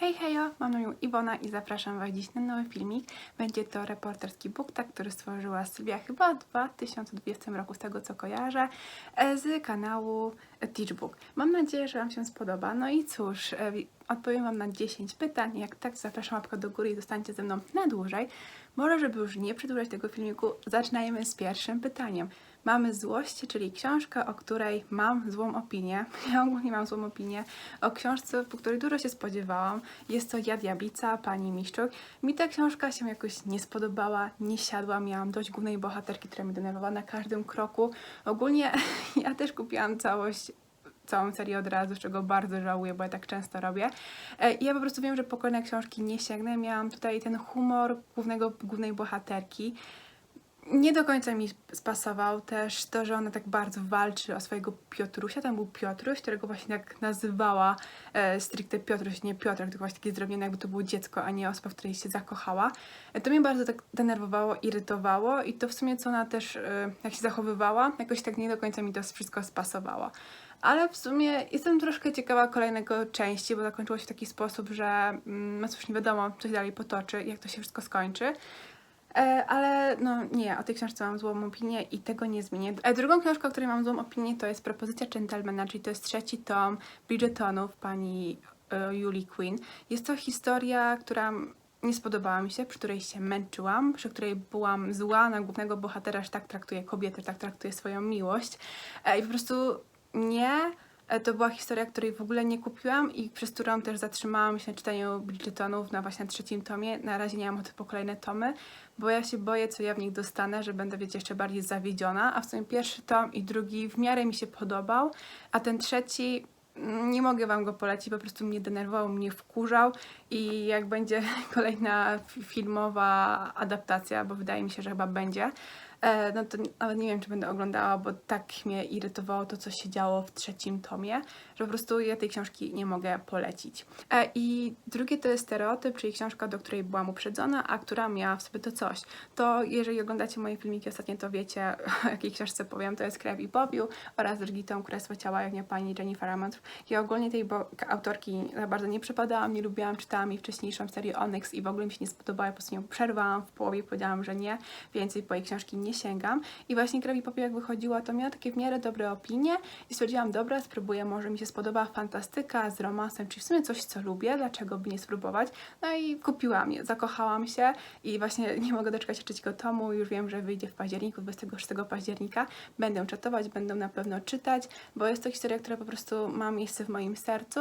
Hej hejo, mam na imię Iwona i zapraszam Was dziś na nowy filmik. Będzie to reporterski booktak, który stworzyła Sylwia chyba w 2020 roku, z tego co kojarzę, e, z kanału Teachbook. Mam nadzieję, że Wam się spodoba. No i cóż, e, odpowiem Wam na 10 pytań. Jak tak, zapraszam łapkę do góry i zostańcie ze mną na dłużej. Może, żeby już nie przedłużać tego filmiku, zaczynajmy z pierwszym pytaniem. Mamy Złość, czyli książkę, o której mam złą opinię. Ja ogólnie mam złą opinię o książce, po której dużo się spodziewałam. Jest to Ja Diablica, pani Miszczuk. Mi ta książka się jakoś nie spodobała, nie siadła. Miałam dość głównej bohaterki, która mnie denerwowała na każdym kroku. Ogólnie ja też kupiłam całość całą serię od razu, z czego bardzo żałuję, bo ja tak często robię. E, I ja po prostu wiem, że po kolejne książki nie sięgnę. Miałam tutaj ten humor głównego, głównej bohaterki. Nie do końca mi spasował też to, że ona tak bardzo walczy o swojego Piotrusia. Tam był Piotruś, którego właśnie tak nazywała e, stricte Piotruś, nie Piotrek, tylko właśnie takie zrobione, jakby to było dziecko, a nie osoba, w której się zakochała. E, to mnie bardzo tak denerwowało, irytowało i to w sumie, co ona też, e, jak się zachowywała, jakoś tak nie do końca mi to wszystko spasowało. Ale w sumie jestem troszkę ciekawa kolejnego części, bo zakończyło się w taki sposób, że mm, no cóż, nie wiadomo, co się dalej potoczy, jak to się wszystko skończy. E, ale no nie, o tej książce mam złą opinię i tego nie zmienię. E, drugą książką, o której mam złą opinię, to jest Propozycja Gentlemana, czyli to jest trzeci tom Bridgertonów pani e, Julie Quinn. Jest to historia, która nie spodobała mi się, przy której się męczyłam, przy której byłam zła na głównego bohatera, że tak traktuje kobiety, że tak traktuje swoją miłość. I po prostu nie. E, To była historia, której w ogóle nie kupiłam i przez którą też zatrzymałam się na czytaniu Bridgertonów na właśnie trzecim tomie. Na razie nie mam ochoty po kolejne tomy, bo ja się boję, co ja w nich dostanę, że będę, wiecie, jeszcze bardziej zawiedziona. A w sumie pierwszy tom i drugi w miarę mi się podobał, a ten trzeci mm, nie mogę Wam go polecić, po prostu mnie denerwował, mnie wkurzał i jak będzie kolejna fi- filmowa adaptacja, bo wydaje mi się, że chyba będzie, no to nawet nie wiem, czy będę oglądała, bo tak mnie irytowało to, co się działo w trzecim tomie, że po prostu ja tej książki nie mogę polecić. E, I drugie to jest stereotyp, czyli książka, do której byłam uprzedzona, a która miała w sobie to coś. To jeżeli oglądacie moje filmiki ostatnio, to wiecie, o jakiej książce powiem. To jest Krew i Popiół oraz drugi tom Królestwo Ciała, jak nie pani Jennifer Amont. Ja ogólnie tej autorki bardzo nie przepadałam, nie lubiłam, czytałam jej wcześniejszą serię Onyx i w ogóle mi się nie spodobała, po prostu ją przerwałam w połowie, powiedziałam, że nie, więcej po jej książki nie sięgam. I właśnie Krew i Popiół jak wychodziła, to miała takie w miarę dobre opinie i stwierdziłam, dobra, spróbuję, może mi się spodoba fantastyka z romansem, czyli w sumie coś, co lubię, dlaczego by nie spróbować. No i kupiłam je, zakochałam się i właśnie nie mogę doczekać się trzeciego tomu, już wiem, że wyjdzie w październiku, 26 października. Będę czatować, będę na pewno czytać, bo jest to historia, która po prostu ma miejsce w moim sercu.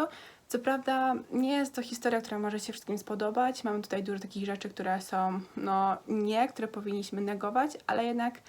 Co prawda nie jest to historia, która może się wszystkim spodobać. Mamy tutaj dużo takich rzeczy, które są, no nie, które powinniśmy negować, ale jednak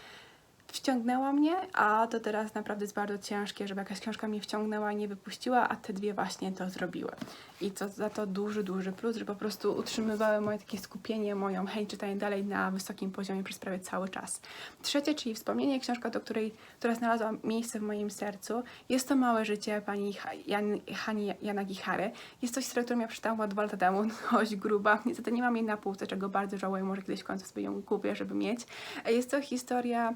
wciągnęła mnie, a to teraz naprawdę jest bardzo ciężkie, żeby jakaś książka mnie wciągnęła i nie wypuściła, a te dwie właśnie to zrobiły. I to za to duży, duży plus, że po prostu utrzymywały moje takie skupienie, moją chęć czytania dalej na wysokim poziomie przez prawie cały czas. Trzecie, czyli wspomnienie, książka, do której, która znalazła miejsce w moim sercu, jest to Małe życie pani Jan, Hani Yanagihary. Jest to historia, którą ja przeczytałam dwa lata temu, dość gruba. Niestety nie mam jej na półce, czego bardzo żałuję, może kiedyś w końcu sobie ją kupię, żeby mieć. Jest to historia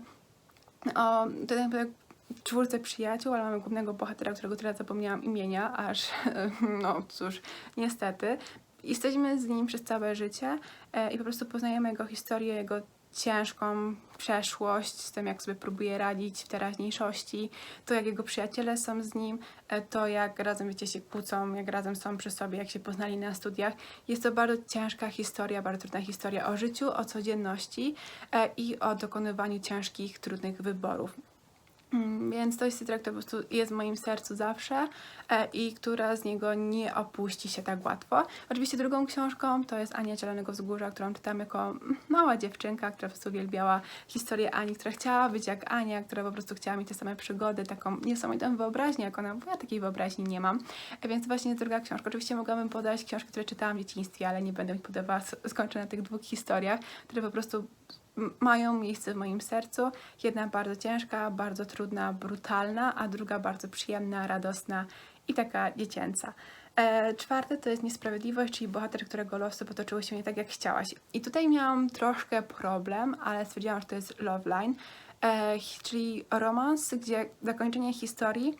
o to czwórce przyjaciół, ale mamy głównego bohatera, którego teraz zapomniałam imienia, aż no cóż, niestety. Jesteśmy z nim przez całe życie e, i po prostu poznajemy jego historię, jego ciężką przeszłość, z tym jak sobie próbuje radzić w teraźniejszości, to jak jego przyjaciele są z nim, e, to jak razem wiecie się kłócą, jak razem są przy sobie, jak się poznali na studiach. Jest to bardzo ciężka historia, bardzo trudna historia o życiu, o codzienności e, i o dokonywaniu ciężkich, trudnych wyborów. Mm, Więc to jest historia, która po prostu jest w moim sercu zawsze e, i która z niego nie opuści się tak łatwo. Oczywiście drugą książką to jest Ania Zielonego Wzgórza, którą czytam jako mm, mała dziewczynka, która po prostu uwielbiała historię Ani, która chciała być jak Ania, która po prostu chciała mieć te same przygody, taką niesamowitą wyobraźnię jak ona, bo ja takiej wyobraźni nie mam. E, Więc właśnie druga książka. Oczywiście mogłabym podać książki, które czytałam w dzieciństwie, ale nie będę ich podawała, skończę na tych dwóch historiach, które po prostu mają miejsce w moim sercu. Jedna bardzo ciężka, bardzo trudna, brutalna, a druga bardzo przyjemna, radosna i taka dziecięca. E, czwarte to jest niesprawiedliwość, czyli bohater, którego losy potoczyły się nie tak, jak chciałaś. I tutaj miałam troszkę problem, ale stwierdziłam, że to jest love line, e, czyli romans, gdzie zakończenie historii.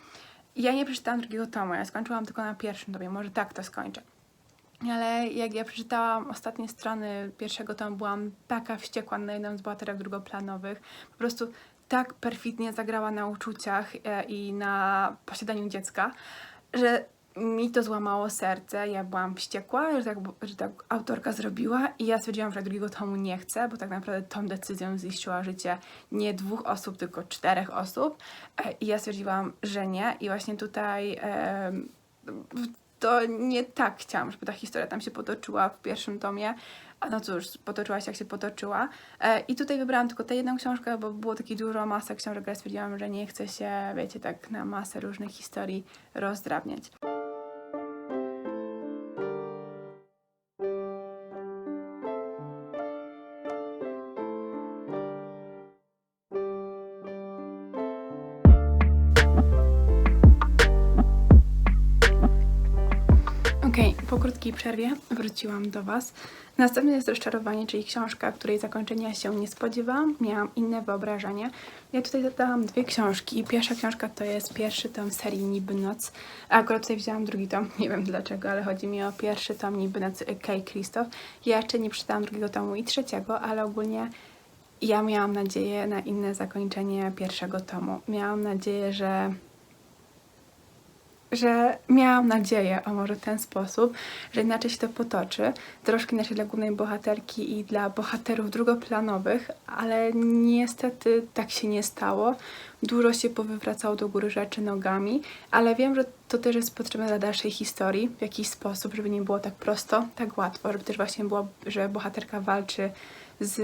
Ja nie przeczytałam drugiego tomu, ja skończyłam tylko na pierwszym tomie, może tak to skończę. Ale jak ja przeczytałam ostatnie strony pierwszego tomu, byłam taka wściekła na jedną z bohaterek drugoplanowych. Po prostu tak perfidnie zagrała na uczuciach e, i na posiadaniu dziecka, że mi to złamało serce. Ja byłam wściekła, że tak, że tak autorka zrobiła i ja stwierdziłam, że drugiego tomu nie chcę, bo tak naprawdę tą decyzją zniszczyła życie nie dwóch osób, tylko czterech osób. E, I ja stwierdziłam, że nie. I właśnie tutaj to nie tak chciałam, żeby ta historia tam się potoczyła w pierwszym tomie. A no cóż, potoczyła się jak się potoczyła. E, I tutaj wybrałam tylko tę jedną książkę, bo było takie dużo masę książek, ale stwierdziłam, że nie chcę się, wiecie, tak na masę różnych historii rozdrabniać. Po krótkiej przerwie wróciłam do Was. Następne jest rozczarowanie, czyli książka, której zakończenia się nie spodziewałam. Miałam inne wyobrażenie. Ja tutaj dodałam dwie książki. Pierwsza książka to jest pierwszy tom serii Niby Noc. A akurat tutaj wzięłam drugi tom. Nie wiem dlaczego, ale chodzi mi o pierwszy tom Niby Noc Kay Christoph. Ja jeszcze nie przeczytałam drugiego tomu i trzeciego, ale ogólnie ja miałam nadzieję na inne zakończenie pierwszego tomu. Miałam nadzieję, że że miałam nadzieję, a może w ten sposób, że inaczej się to potoczy, troszkę inaczej dla głównej bohaterki i dla bohaterów drugoplanowych, ale niestety tak się nie stało. Dużo się powywracało do góry rzeczy nogami, ale wiem, że to też jest potrzebne dla dalszej historii w jakiś sposób, żeby nie było tak prosto, tak łatwo, żeby też właśnie było, że bohaterka walczy z,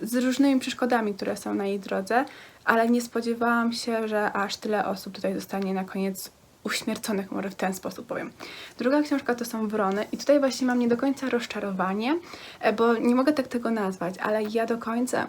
z różnymi przeszkodami, które są na jej drodze, ale nie spodziewałam się, że aż tyle osób tutaj zostanie na koniec uśmierconych, może w ten sposób powiem. Druga książka to są Wrony i tutaj właśnie mam nie do końca rozczarowanie, e, bo nie mogę tak tego nazwać, ale ja do końca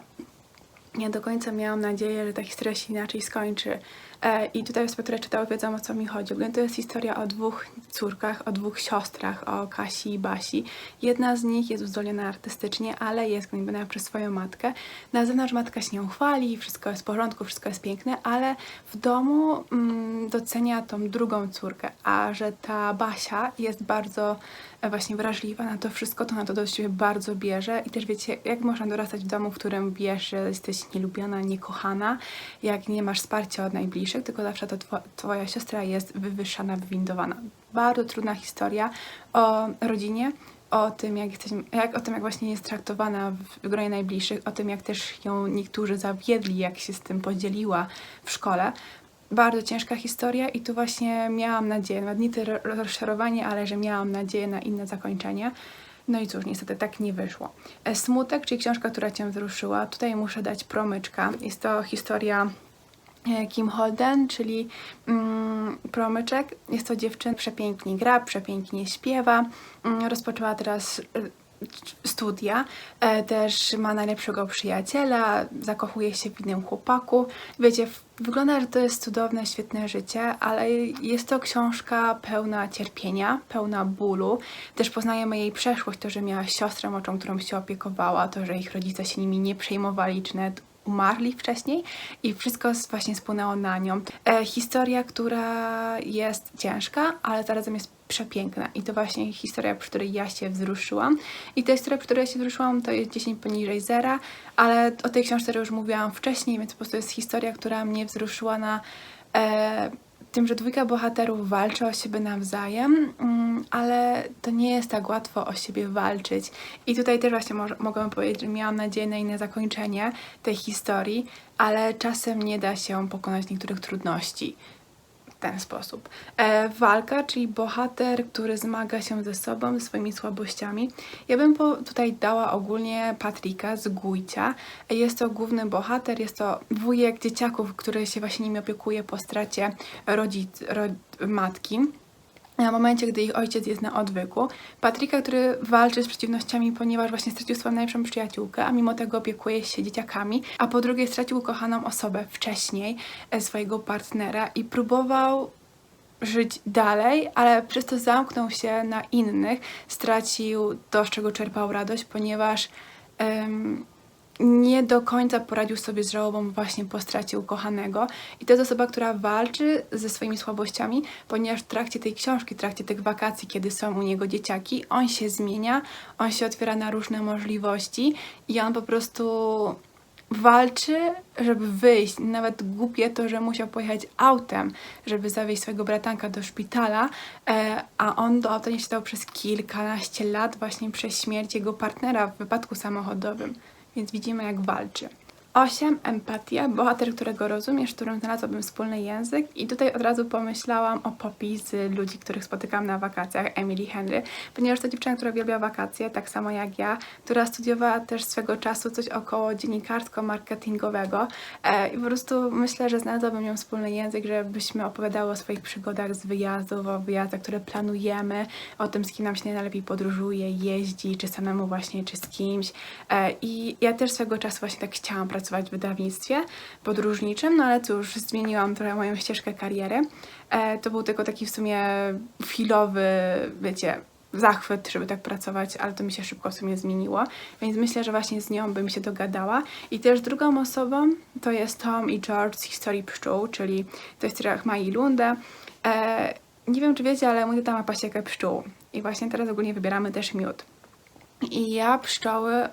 ja do końca miałam nadzieję, że ta historia się inaczej skończy. E, I tutaj osoby, które czytały, wiedzą o co mi chodzi. To jest historia o dwóch córkach, o dwóch siostrach, o Kasi i Basi. Jedna z nich jest uzdolniona artystycznie, ale jest gnębiona przez swoją matkę. Na zewnątrz matka się nią chwali, wszystko jest w porządku, wszystko jest piękne, ale w domu mm, docenia tą drugą córkę, a że ta Basia jest bardzo e, właśnie wrażliwa na to wszystko, to na to do siebie bardzo bierze i też wiecie, jak można dorastać w domu, w którym wiesz, że jesteś nielubiona, niekochana, jak nie masz wsparcia od najbliższych, tylko zawsze to two twoja siostra jest wywyższana, wywindowana. Bardzo trudna historia o rodzinie, o tym, jak, jak, o tym, jak właśnie jest traktowana w gronie najbliższych, o tym, jak też ją niektórzy zawiedli, jak się z tym podzieliła w szkole. Bardzo ciężka historia i tu właśnie miałam nadzieję, nie tyle rozczarowanie, ale że miałam nadzieję na inne zakończenie. No i cóż, niestety tak nie wyszło. E, Smutek, czyli książka, która Cię wzruszyła. Tutaj muszę dać promyczka. Jest to historia Kim Holden, czyli mm, promyczek. Jest to dziewczyna, przepięknie gra, przepięknie śpiewa. Mm, rozpoczęła teraz e, studia, e, też ma najlepszego przyjaciela, zakochuje się w innym chłopaku. Wiecie, wygląda, że to jest cudowne, świetne życie, ale jest to książka pełna cierpienia, pełna bólu. Też poznajemy jej przeszłość, to, że miała siostrę moczą, którą się opiekowała, to, że ich rodzice się nimi nie przejmowali, czy nawet umarli wcześniej i wszystko właśnie spłynęło na nią. E, historia, która jest ciężka, ale zarazem jest przepiękna i to właśnie historia, przy której ja się wzruszyłam. I ta historia, przy której ja się wzruszyłam, to jest 10 poniżej zera, ale o tej książce już mówiłam wcześniej, więc po prostu jest historia, która mnie wzruszyła na e, tym, że dwójka bohaterów walczy o siebie nawzajem, mm, ale to nie jest tak łatwo o siebie walczyć. I tutaj też właśnie może, mogę powiedzieć, że miałam nadzieję na inne zakończenie tej historii, ale czasem nie da się pokonać niektórych trudności ten sposób. E, walka, czyli bohater, który zmaga się ze sobą, ze swoimi słabościami. Ja bym po, tutaj dała ogólnie Patryka z Gujcia. Jest to główny bohater, jest to wujek dzieciaków, który się właśnie nimi opiekuje po stracie rodzic, ro, matki. Na momencie, gdy ich ojciec jest na odwyku. Patryka, który walczy z przeciwnościami, ponieważ właśnie stracił swoją najlepszą przyjaciółkę, a mimo tego opiekuje się dzieciakami, a po drugie stracił ukochaną osobę wcześniej, e, swojego partnera i próbował żyć dalej, ale przez to zamknął się na innych, stracił to, z czego czerpał radość, ponieważ em, nie do końca poradził sobie z żałobą właśnie po stracie ukochanego. I to jest osoba, która walczy ze swoimi słabościami, ponieważ w trakcie tej książki, w trakcie tych wakacji, kiedy są u niego dzieciaki, on się zmienia, on się otwiera na różne możliwości i on po prostu walczy, żeby wyjść. Nawet głupie to, że musiał pojechać autem, żeby zawieźć swojego bratanka do szpitala, e, a on do auta nie wsiadał przez kilkanaście lat właśnie przez śmierć jego partnera w wypadku samochodowym. Więc widzimy, jak walczy. 8. Empatia. Bohater, którego rozumiesz, którym znalazłabym wspólny język. I tutaj od razu pomyślałam o Poppy z ludzi, których spotykam na wakacjach, Emily Henry, ponieważ to dziewczyna, która uwielbia wakacje, tak samo jak ja, która studiowała też swego czasu coś około dziennikarsko-marketingowego. E, I po prostu myślę, że znalazłabym ją wspólny język, żebyśmy opowiadały o swoich przygodach z wyjazdów, o wyjazdach, które planujemy, o tym, z kim nam się najlepiej podróżuje, jeździ, czy samemu właśnie, czy z kimś. E, I ja też swego czasu właśnie tak chciałam pracować w wydawnictwie podróżniczym, no ale cóż, zmieniłam trochę moją ścieżkę kariery. E, to był tylko taki w sumie chwilowy, wiecie, zachwyt, żeby tak pracować, ale to mi się szybko w sumie zmieniło, więc myślę, że właśnie z nią bym się dogadała. I też drugą osobą to jest Tom i George z historii pszczół, czyli to jest historia Mai i Lundę. E, nie wiem, czy wiecie, ale mój tata ma pasiekę pszczół i właśnie teraz ogólnie wybieramy też miód. I ja pszczoły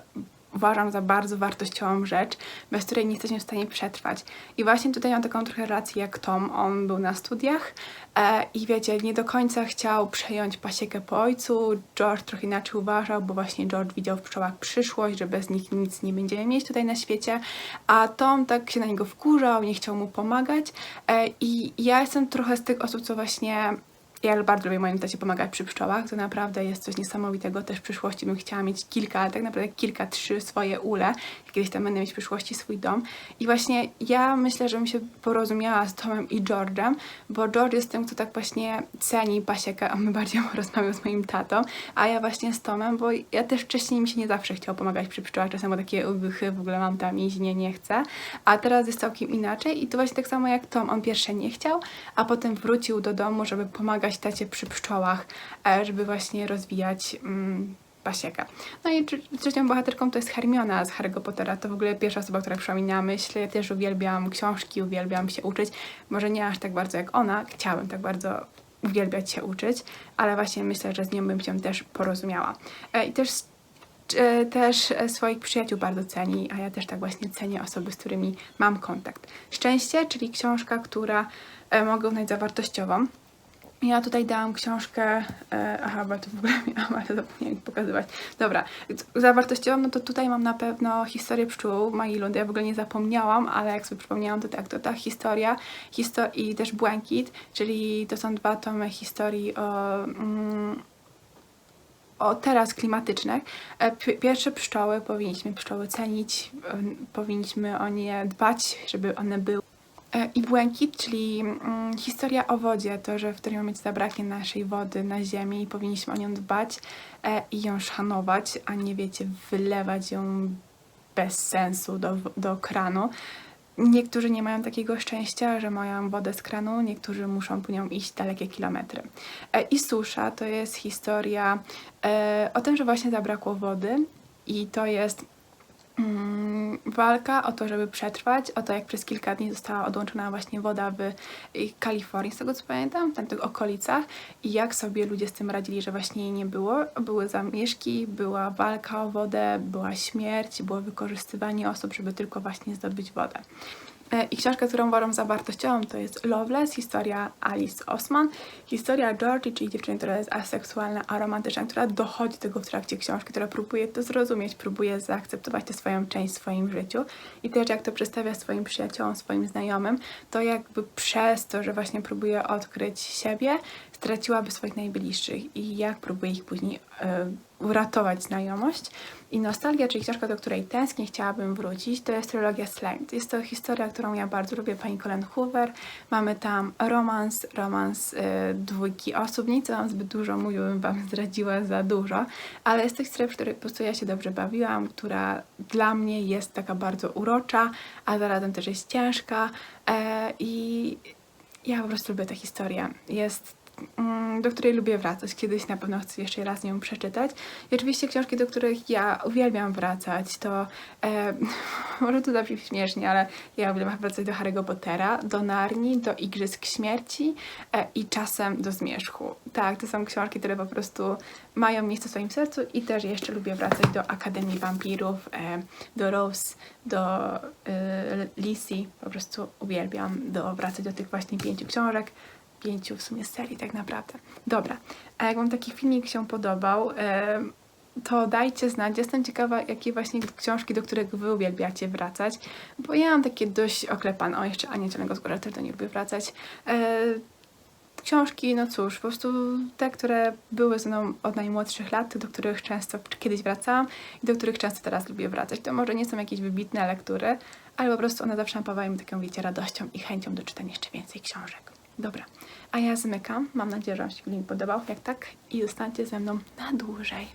uważam za bardzo wartościową rzecz, bez której nie jesteśmy w stanie przetrwać. I właśnie tutaj mam taką trochę relację jak Tom. On był na studiach e, i wiecie, nie do końca chciał przejąć pasiekę po ojcu. George trochę inaczej uważał, bo właśnie George widział w pszczołach przyszłość, że bez nich nic nie będziemy mieć tutaj na świecie. A Tom tak się na niego wkurzał, nie chciał mu pomagać. E, I ja jestem trochę z tych osób, co właśnie ja bardzo lubię moim tacie pomagać przy pszczołach. To naprawdę jest coś niesamowitego. Też w przyszłości bym chciała mieć kilka, ale tak naprawdę kilka, trzy swoje ule. Kiedyś tam będę mieć w przyszłości swój dom. I właśnie ja myślę, że bym się porozumiała z Tomem i George'em, bo George jest tym, kto tak właśnie ceni pasiekę, a my bardziej rozmawiał z moim tatą, a ja właśnie z Tomem, bo ja też wcześniej mi się nie zawsze chciał pomagać przy pszczołach. Czasem takie ubychy, w ogóle mam tam iść, nie, nie chcę. A teraz jest całkiem inaczej i to właśnie tak samo jak Tom. On pierwsze nie chciał, a potem wrócił do domu, żeby pomagać tacie przy pszczołach, e, żeby właśnie rozwijać mm, pasiekę. No i tr- trzecią bohaterką to jest Hermiona z Harry'ego Pottera. To w ogóle pierwsza osoba, która przyszła mi na myśl. Ja też uwielbiam książki, uwielbiam się uczyć. Może nie aż tak bardzo jak ona. Chciałabym tak bardzo uwielbiać się uczyć, ale właśnie myślę, że z nią bym się też porozumiała. E, I też e, też e, swoich przyjaciół bardzo ceni, a ja też tak właśnie cenię osoby, z którymi mam kontakt. Szczęście, czyli książka, która mogę uznać za wartościową. Ja tutaj dałam książkę, e, aha, bo to w ogóle miałam, ale zapomniałam pokazywać. Dobra, za wartościową, no to tutaj mam na pewno historię pszczół Magii Lundy. Ja w ogóle nie zapomniałam, ale jak sobie przypomniałam, to tak, to ta historia histo- i też Błękit, czyli to są dwa tomy historii o... Mm, o teraz klimatycznych. E, pi- Pierwsze pszczoły powinniśmy pszczoły cenić, powinniśmy o nie dbać, żeby one były. E, I błękit, czyli mm, historia o wodzie, to, że w którym momencie zabraknie naszej wody na ziemi i powinniśmy o nią dbać e, i ją szanować, a nie wiecie, wylewać ją bez sensu do, do kranu. Niektórzy nie mają takiego szczęścia, że mają wodę z kranu, niektórzy muszą po nią iść dalekie kilometry. E, I susza to jest historia o tym, że właśnie zabrakło wody i to jest walka o to, żeby przetrwać, o to, jak przez kilka dni została odłączona właśnie woda w y, Kalifornii, z tego co pamiętam, w tamtych okolicach i jak sobie ludzie z tym radzili, że właśnie jej nie było. Były zamieszki, była walka o wodę, była śmierć, było wykorzystywanie osób, żeby tylko właśnie zdobyć wodę. E, I książka, którą uważam za wartościową, to jest Loveless, historia Alice Osman. Historia Georgie, czyli dziewczyny, która jest aseksualna, aromantyczna, która dochodzi do tego w trakcie książki, która próbuje to zrozumieć, próbuje zaakceptować tę swoją część w swoim życiu. I też jak to przedstawia swoim przyjaciołom, swoim znajomym, to jakby przez to, że właśnie próbuje odkryć siebie, straciłaby swoich najbliższych i jak próbuje ich później e, uratować znajomość. I Nostalgia, czyli książka, do której tęsknię, chciałabym wrócić, to jest trylogia Slimed. Jest to historia, którą ja bardzo lubię, pani Colin Hoover. Mamy tam romans, romans y, dwójki osób. Nie chcę zbyt dużo mówić, bym wam zdradziła za dużo, ale jest to historia, w której po prostu ja się dobrze bawiłam, która dla mnie jest taka bardzo urocza, a zarazem też jest ciężka e, i ja po prostu lubię tę historię. Jest do której lubię wracać. Kiedyś na pewno chcę jeszcze raz ją przeczytać. I oczywiście książki, do których ja uwielbiam wracać, to e, może to zabrzmi śmiesznie, ale ja uwielbiam wracać do Harry'ego Pottera, do Narni, do Igrzysk Śmierci e, i czasem do Zmierzchu. Tak, to są książki, które po prostu mają miejsce w swoim sercu i też jeszcze lubię wracać do Akademii Wampirów, e, do Rose, do e, Lizzie. Po prostu uwielbiam do, wracać do tych właśnie pięciu książek pięciu w sumie serii tak naprawdę. Dobra, a jak Wam taki filmik się podobał, to dajcie znać. Jestem ciekawa, jakie właśnie książki, do których Wy uwielbiacie wracać, bo ja mam takie dość oklepane, o jeszcze Ania Zielonego z Góry, też do nie lubię wracać. E, książki, no cóż, po prostu te, które były ze mną od najmłodszych lat, do których często kiedyś wracałam i do których często teraz lubię wracać. To może nie są jakieś wybitne lektury, ale po prostu one zawsze napawają mnie taką, wiecie, radością i chęcią do czytania jeszcze więcej książek. Dobra, a ja zmykam. Mam nadzieję, że Wam się film podobał. Jak tak, i zostańcie ze mną na dłużej.